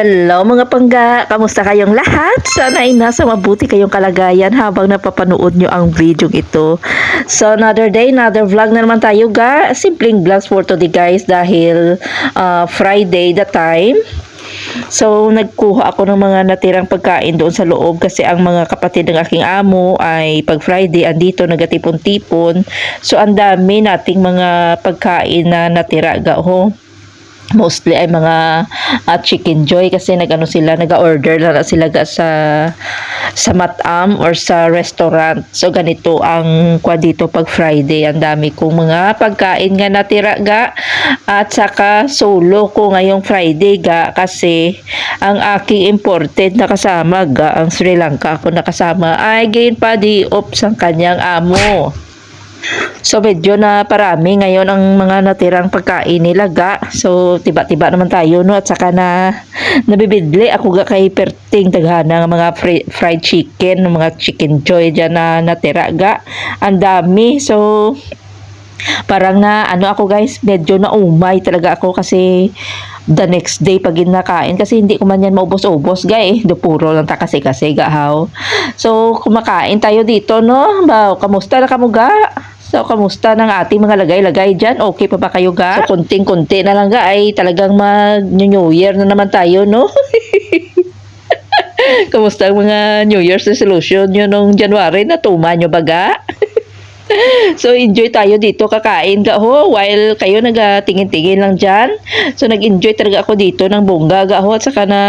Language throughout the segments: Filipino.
Hello mga pangga! Kamusta kayong lahat? Sana ay nasa mabuti kayong kalagayan habang napapanood nyo ang video ito. So another day, another vlog na naman tayo ga. Simpleng vlogs for today guys dahil uh, Friday the time. So, nagkuha ako ng mga natirang pagkain doon sa loob kasi ang mga kapatid ng aking amo ay pag Friday andito nagatipon-tipon. So, ang dami nating mga pagkain na natira ga ho mostly ay mga uh, chicken joy kasi nagano sila naga-order na, sila ga sa sa matam or sa restaurant. So ganito ang kwa dito pag Friday. Ang dami kong mga pagkain nga natira ga. At saka solo ko ngayong Friday ga kasi ang aking imported na kasama ga ang Sri Lanka ako nakasama ay gain pa di ops ang kanyang amo So medyo na parami ngayon ang mga natirang pagkain nila ga. So tiba-tiba naman tayo no at saka na nabibidli ako ga kay perting daghana ng mga fri- fried chicken, mga chicken joy dyan na natira ga. Ang dami. So parang na ano ako guys, medyo na umay talaga ako kasi the next day pag nakain kasi hindi ko man yan maubos-ubos gay do puro lang ta kasi kasi gahaw so kumakain tayo dito no ba kamusta na kamo ga So, kamusta ng ating mga lagay-lagay dyan? Okay pa ba kayo ga? So, kunting-kunti na lang ga ay talagang mag-New Year na naman tayo, no? kamusta ang mga New Year's resolution nyo nung January? Natuma nyo ba ga? so enjoy tayo dito kakain ka ho while kayo nagatingin-tingin lang dyan. So nag-enjoy talaga ako dito ng bongga ga ho at saka na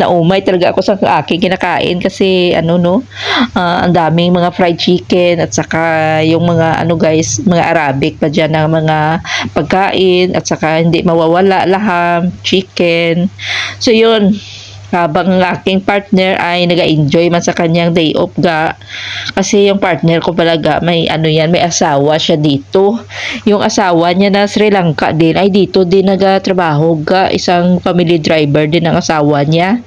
naumay talaga ako sa aking kinakain kasi ano no uh, ang daming mga fried chicken at saka yung mga ano guys mga Arabic pa dyan ng mga pagkain at saka hindi mawawala laham, chicken. So yun habang ang aking partner ay nag-enjoy man sa kanyang day off ga kasi yung partner ko palaga may ano yan may asawa siya dito. Yung asawa niya na Sri Lanka din ay dito din nagatrabaho ga. Isang family driver din ang asawa niya.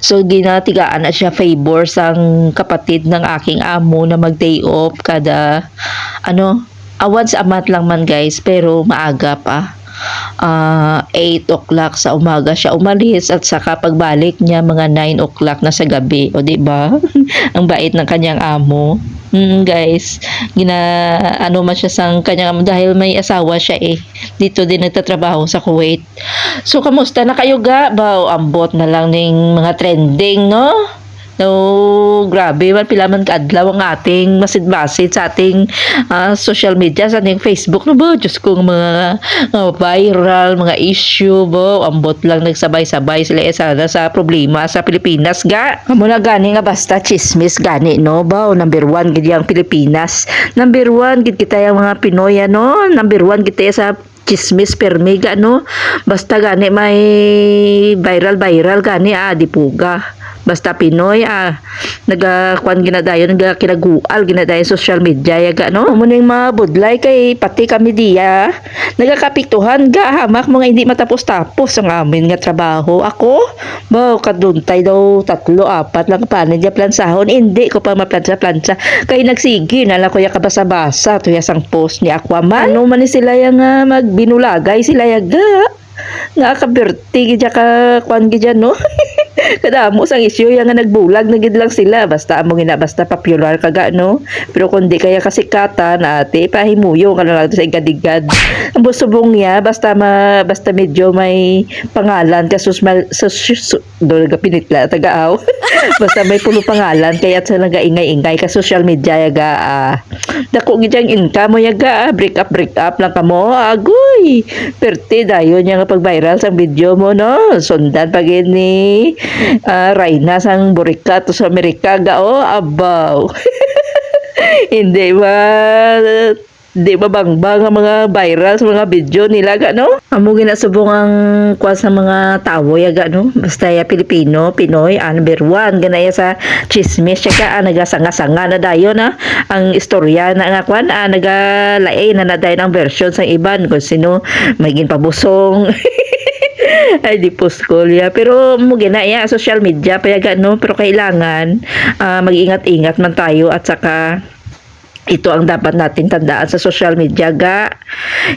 So, ginatigaan na siya favor sang kapatid ng aking amo na mag-day off kada, ano, uh, once a month lang man guys, pero maaga pa uh, 8 o'clock sa umaga siya umalis at saka pagbalik niya mga 9 o'clock na sa gabi. O di ba? Ang bait ng kanyang amo. Mm, guys, gina ano man siya sang kanyang amo dahil may asawa siya eh. Dito din nagtatrabaho sa Kuwait. So kamusta na kayo ga? Bao ambot na lang ning mga trending, no? No, grabe man pila man kaadlaw ang ating masid-masid sa ating uh, social media sa ating Facebook. No ba? Diyos ko mga uh, viral mga issue bo. Ambot lang nagsabay-sabay sila eh, sana sa problema sa Pilipinas. Ga amo na gani nga basta chismis gani no ba? Number one gid ang Pilipinas. Number one gid kita yung mga Pinoy ano? Number one kita sa chismis permiga no? Basta gani may viral viral gani ah dipuga basta Pinoy ah nagakuan ginadayon naga kinagual ginadayon social media yaga no? Mo ning mga budlay kay pati kami diya nagakapiktuhan ga hamak mga hindi matapos-tapos ang amin nga trabaho. Ako ba kaduntay daw tatlo apat lang paano diya plansahon. Hindi ko pa maplansa-plansa kay nagsigi na lang kuya kabasa-basa tuya sang post ni Aquaman. Ano man sila yang uh, magbinulagay sila yaga nga kabirti gidya ka kwan gidya no kadamo sang isyu yang nga nagbulag na gid lang sila. Basta amo gina basta popular kaga no? Pero kundi kaya kasikatan ate pahimuyo ka lang sa igadigad. Ang busubong niya basta ma basta medyo may pangalan kasus mal sus, sus do ga pinitla tagaaw. Basta may pulo pangalan kaya sa nagaingay-ingay ka social media yaga uh, dako gid ang income mo yaga ah, break up break up lang kamo agoy. Perte dayon yang pag viral sa video mo no? Sundan pag ni uh, Rayna sang Burikat to sa Amerika ga oh abaw. Hindi ba di ba bangbang ang mga viral sa mga video nila ga no? Amo ginasubong ang kwa sa mga tawo ya ga no? Basta ya Pilipino Pinoy ah, number one ganaya sa chismis siya ka ah, nagasanga-sanga na dayon na ang istorya na nga kwan ah, nagalay na nadayon ang version sa iban kung sino maging pabusong ay di puskolya pero mo ginaya social media payaga no? Pero kailangan uh, mag-ingat-ingat man tayo at saka ito ang dapat natin tandaan sa social media ga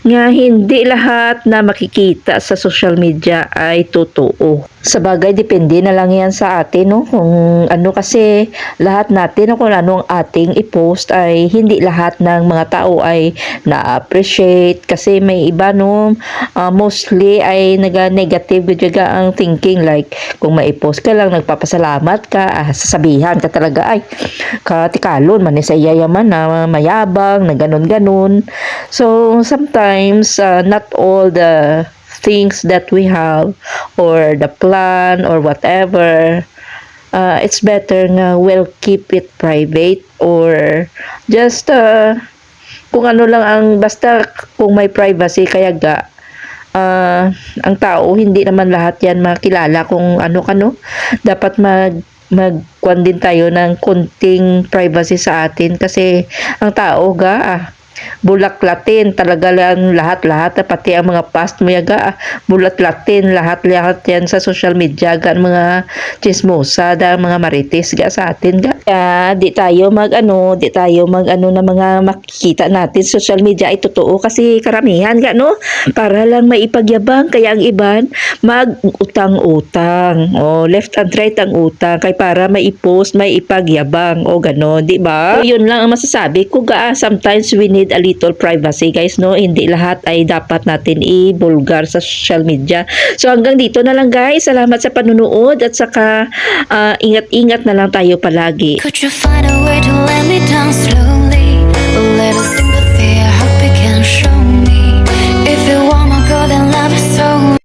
nga hindi lahat na makikita sa social media ay totoo. Sa bagay, depende na lang yan sa atin, no? Kung ano kasi, lahat natin, no, kung ano ang ating i-post ay hindi lahat ng mga tao ay na-appreciate. Kasi may iba, no, ah, mostly ay naga-negative juga ang thinking. Like, kung mai-post ka lang, nagpapasalamat ka, ah, sasabihan ka talaga, ay, katikalon, man sa yayaman na mayabang, na ganun-ganun. So, sometimes, ah, not all the things that we have or the plan or whatever uh, it's better nga we'll keep it private or just uh, kung ano lang ang basta kung may privacy kaya ga uh, ang tao hindi naman lahat yan makilala kung ano kano dapat mag magkuan din tayo ng konting privacy sa atin kasi ang tao ga ah, bulaklatin talaga lang lahat-lahat ah, pati ang mga past mo yaga ah, bulatlatin lahat-lahat yan sa social media ga ang mga chismosa da mga marites ga sa atin ga. Kaya di tayo mag ano di tayo mag ano na mga makikita natin social media ay totoo kasi karamihan ga no? Para lang maipagyabang kaya ang iban mag-utang-utang o left and right ang utang kay para mai-post may ipagyabang o gano di ba? So, yun lang ang masasabi ko ga ah, sometimes we need a little privacy guys no? Hindi lahat ay dapat natin i-vulgar sa social media. So hanggang dito na lang guys. Salamat sa panunood at saka uh, ingat-ingat na lang tayo palagi. Could you find a way to let me down slowly? Little sympathy I hope you can show me. If you want my girl then love is so